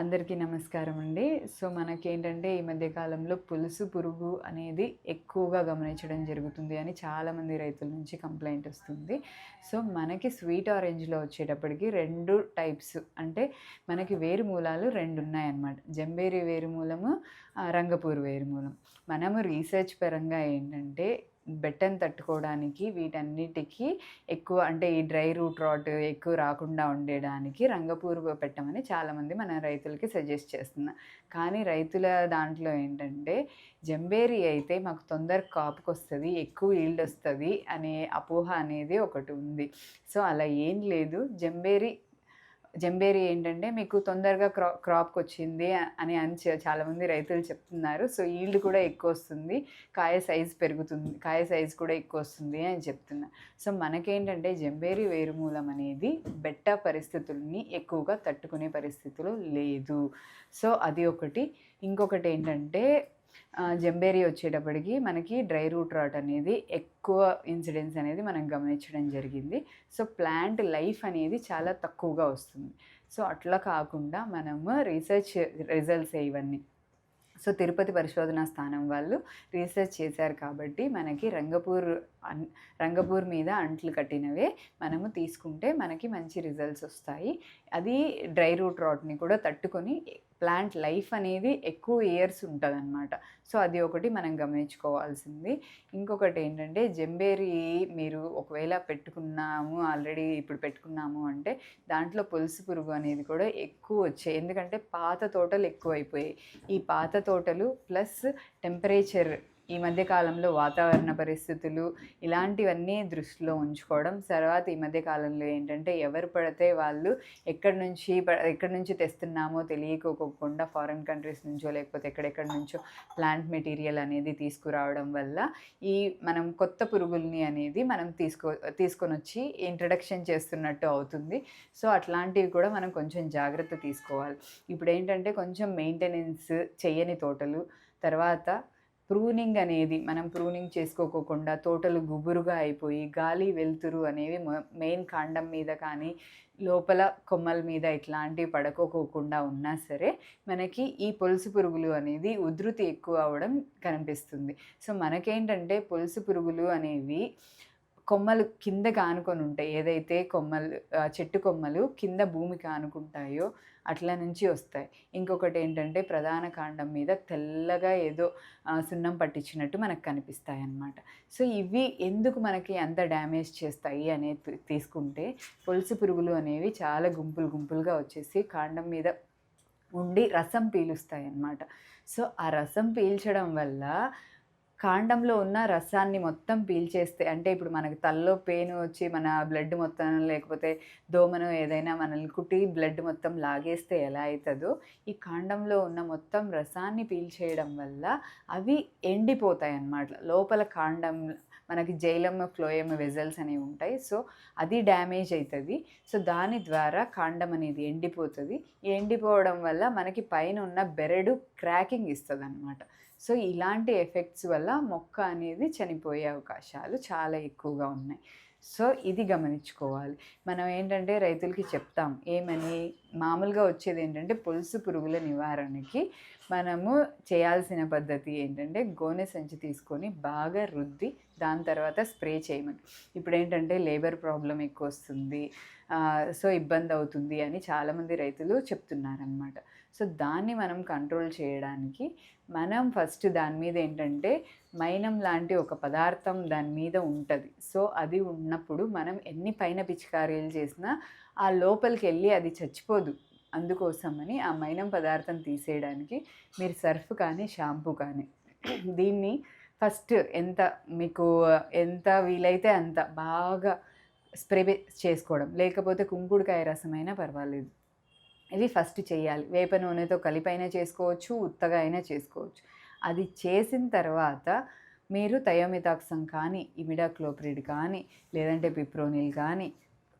అందరికీ నమస్కారం అండి. సో మనకేంటంటే ఈ మధ్య కాలంలో పులుసు పురుగు అనేది ఎక్కువగా గమనించడం జరుగుతుంది అని చాలామంది రైతుల నుంచి కంప్లైంట్ వస్తుంది. సో మనకి స్వీట్ ఆరెంజ్లో వచ్చేటప్పటికి రెండు టైప్స్ అంటే మనకి వేరు మూలాలు రెండు ఉన్నాయన్నమాట. జంబేరి వేరు మూలము రంగపూర్ వేరు మూలం. మనము రీసెర్చ్ పరంగా ఏంటంటే బెట్టను తట్టుకోవడానికి వీటన్నిటికీ ఎక్కువ అంటే ఈ డ్రై రూట్ రాట్ ఎక్కువ రాకుండా ఉండడానికి రంగపూర్వ పెట్టమని చాలామంది మన రైతులకి సజెస్ట్ చేస్తున్నాం. కానీ రైతుల దాంట్లో ఏంటంటే జంబేరి అయితే మాకు తొందర కాపుకి వస్తుంది ఎక్కువ ఈల్డ్ వస్తుంది అనే అపోహ అనేది ఒకటి ఉంది. సో అలా ఏం లేదు. జంబేరి జంబేరి ఏంటంటే మీకు తొందరగా క్రా క్రాప్కి వచ్చింది అని అని చాలామంది రైతులు చెప్తున్నారు. సో ఈల్డ్ కూడా ఎక్కువ వస్తుంది. కాయ సైజ్ పెరుగుతుంది. కాయ సైజ్ కూడా ఎక్కువ వస్తుంది అని చెప్తున్నారు సో మనకేంటంటే జంబేరి వేరుమూలం అనేది బెట్ట పరిస్థితుల్ని ఎక్కువగా తట్టుకునే పరిస్థితులు లేదు. సో అది ఒకటి. ఇంకొకటి ఏంటంటే జంబేరి వచ్చేటప్పటికి మనకి డ్రై రూట్ రాట్ అనేది ఎక్కువ ఇన్సిడెన్స్ అనేది మనం గమనించడం జరిగింది. సో ప్లాంట్ లైఫ్ అనేది చాలా తక్కువగా వస్తుంది. సో అట్లా కాకుండా మనము రీసెర్చ్ రిజల్ట్స్ ఇవన్నీ సో తిరుపతి పరిశోధనా స్థానం వాళ్ళు రీసెర్చ్ చేశారు కాబట్టి మనకి రంగపూర్ అన్ రంగపూర్ మీద అంట్లు కట్టినవే మనము తీసుకుంటే మనకి మంచి రిజల్ట్స్ వస్తాయి. అది డ్రై రూట్ రాట్ని కూడా తట్టుకొని ప్లాంట్ లైఫ్ అనేది ఎక్కువ ఇయర్స్ ఉంటుందన్నమాట. సో అది ఒకటి మనం గమనించుకోవాల్సింది. ఇంకొకటి ఏంటంటే జంబేరి మీరు ఒకవేళ పెట్టుకున్నాము ఆల్రెడీ ఇప్పుడు పెట్టుకున్నాము అంటే దాంట్లో పులుసు పురుగు అనేది కూడా ఎక్కువ వచ్చాయి ఎందుకంటే పాత తోటలు ఎక్కువైపోయాయి. ఈ పాత తోటలు ప్లస్ టెంపరేచర్ ఈ మధ్య కాలంలో వాతావరణ పరిస్థితులు ఇలాంటివన్నీ దృష్టిలో ఉంచుకోవడం తర్వాత ఈ మధ్య కాలంలో ఏంటంటే ఎవరు పడితే వాళ్ళు ఎక్కడి నుంచి ప- ఎక్కడి నుంచి తెస్తున్నామో తెలియకోకుండా ఫారిన్ కంట్రీస్ నుంచో లేకపోతే ఎక్కడెక్కడి నుంచో ప్లాంట్ మెటీరియల్ అనేది తీసుకురావడం వల్ల ఈ మనం కొత్త పురుగుల్ని అనేది మనం తీసుకో తీసుకొని వచ్చి ఇంట్రడక్షన్ చేస్తున్నట్టు అవుతుంది. సో అట్లాంటివి కూడా మనం కొంచెం జాగ్రత్త తీసుకోవాలి. ఇప్పుడు ఏంటంటే కొంచెం మెయింటెనెన్స్ చేయని తోటలు తర్వాత ప్రూనింగ్ అనేది మనం ప్రూనింగ్ చేసుకోకోకుండా తోటలు గుబురుగా అయిపోయి గాలి వెలుతురు అనేవి మెయిన్ కాండం మీద కానీ లోపల కొమ్మల మీద ఇట్లాంటివి పడుకోకోకుండా ఉన్నా సరే మనకి ఈ పొలుసు పురుగులు అనేది ఉధృతి ఎక్కువ అవ్వడం కనిపిస్తుంది. సో మనకేంటంటే పొలుసు పురుగులు అనేవి కొమ్మలు కింద కానుకొని ఉంటాయి. ఏదైతే కొమ్మలు చెట్టు కొమ్మలు కింద భూమి కానుకుంటాయో అట్లా నుంచి వస్తాయి. ఇంకొకటి ఏంటంటే ప్రధాన కాండం మీద తెల్లగా ఏదో సున్నం పట్టించినట్టు మనకు కనిపిస్తాయి అన్నమాట. సో ఇవి ఎందుకు మనకి అంత డ్యామేజ్ చేస్తాయి అనేది తీసుకుంటే పొలుసు పురుగులు అనేవి చాలా గుంపులు గుంపులుగా వచ్చేసి కాండం మీద ఉండి రసం పీలుస్తాయి అన్నమాట. సో ఆ రసం పీల్చడం వల్ల కాండంలో ఉన్న రసాన్ని మొత్తం పీల్చేస్తే అంటే ఇప్పుడు మనకి తల్లో పెయిన్ వచ్చి మన బ్లడ్ మొత్తం లేకపోతే దోమను ఏదైనా మనల్ని కుట్టి బ్లడ్ మొత్తం లాగేస్తే ఎలా అవుతుందో ఈ కాండంలో ఉన్న మొత్తం రసాన్ని పీల్చేయడం వల్ల అవి ఎండిపోతాయి అన్నమాట. లోపల కాండం మనకి జైలమ్మ ఫ్లోయమ్ వెజల్స్ అనేవి ఉంటాయి. సో అది డ్యామేజ్ అవుతుంది సో దాని ద్వారా కాండం అనేది ఎండిపోతుంది. ఈ ఎండిపోవడం వల్ల మనకి పైన ఉన్న బెరడు క్రాకింగ్ ఇస్తుంది అనమాట సో ఇలాంటి ఎఫెక్ట్స్ వల్ల మొక్క అనేది చనిపోయే అవకాశాలు చాలా ఎక్కువగా ఉన్నాయి. సో ఇది గమనించుకోవాలి. మనం ఏంటంటే రైతులకి చెప్తాం ఏమని మామూలుగా వచ్చేది ఏంటంటే పులుసు పురుగుల నివారణకి మనము చేయాల్సిన పద్ధతి ఏంటంటే గోనె సంచి తీసుకొని బాగా రుద్ది దాని తర్వాత స్ప్రే చేయమని. ఇప్పుడు ఏంటంటే లేబర్ ప్రాబ్లం ఎక్కువ వస్తుంది సో ఇబ్బంది అవుతుంది అని చాలామంది రైతులు చెప్తున్నారనమాట సో దాన్ని మనం కంట్రోల్ చేయడానికి మనం ఫస్ట్ దాని మీద ఏంటంటే మైనం లాంటి ఒక పదార్థం దాని మీద ఉంటుంది. సో అది ఉన్నప్పుడు మనం ఎన్ని పైన పిచికారీలు చేసినా ఆ లోపలికి వెళ్ళి అది చచ్చిపోదు అందుకోసమని ఆ మైనం పదార్థం తీసేయడానికి మీరు సర్ఫ్ కానీ షాంపూ కానీ. దీన్ని ఫస్ట్ ఎంత మీకు ఎంత వీలైతే అంత బాగా స్ప్రే చేసుకోవడం. లేకపోతే కుంకుడుకాయ రసమైనా పర్వాలేదు. ఇది ఫస్ట్ చేయాలి. వేప నూనెతో కలిపైనా చేసుకోవచ్చు ఉత్తగా అయినా చేసుకోవచ్చు. అది చేసిన తర్వాత మీరు థయోమితాక్సం కానీ ఇమిడాక్లోప్రిడ్ కానీ లేదంటే పిప్రోనిల్ కానీ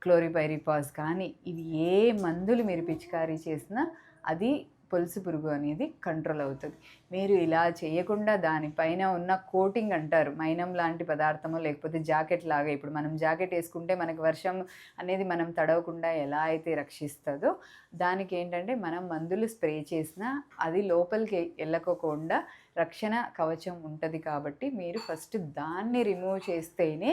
క్లోరిపైరిపాస్ కానీ ఇవి ఏ మందులు మీరు పిచికారీ చేసినా అది పొలుసు పురుగు అనేది కంట్రోల్ అవుతుంది. మీరు ఇలా చేయకుండా దానిపైన ఉన్న కోటింగ్ అంటారు. మైనం లాంటి పదార్థము లేకపోతే జాకెట్ లాగా ఇప్పుడు మనం జాకెట్ వేసుకుంటే మనకి వర్షం అనేది మనం తడవకుండా ఎలా అయితే రక్షిస్తుందో దానికి ఏంటంటే మనం మందులు స్ప్రే చేసినా అది లోపలికి వెళ్ళకోకుండా రక్షణ కవచం ఉంటుంది కాబట్టి మీరు ఫస్ట్ దాన్ని రిమూవ్ చేస్తేనే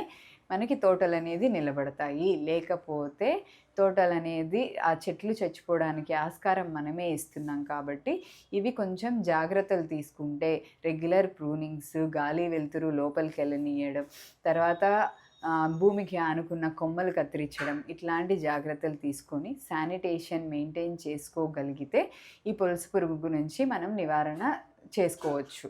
మనకి తోటలు అనేది నిలబడతాయి. లేకపోతే తోటలు అనేది ఆ చెట్లు చచ్చిపోవడానికి ఆస్కారం మనమే ఇస్తున్నాం కాబట్టి ఇవి కొంచెం జాగ్రత్తలు తీసుకుంటే రెగ్యులర్ ప్రూనింగ్స్ గాలి వెలుతురు లోపలికి వెళ్ళనీయడం తర్వాత భూమికి ఆనుకున్న కొమ్మలు కత్తిరించడం ఇట్లాంటి జాగ్రత్తలు తీసుకొని శానిటేషన్ మెయింటైన్ చేసుకోగలిగితే ఈ పొలుసు పురుగు నుంచి మనం నివారణ చేసుకోవచ్చు.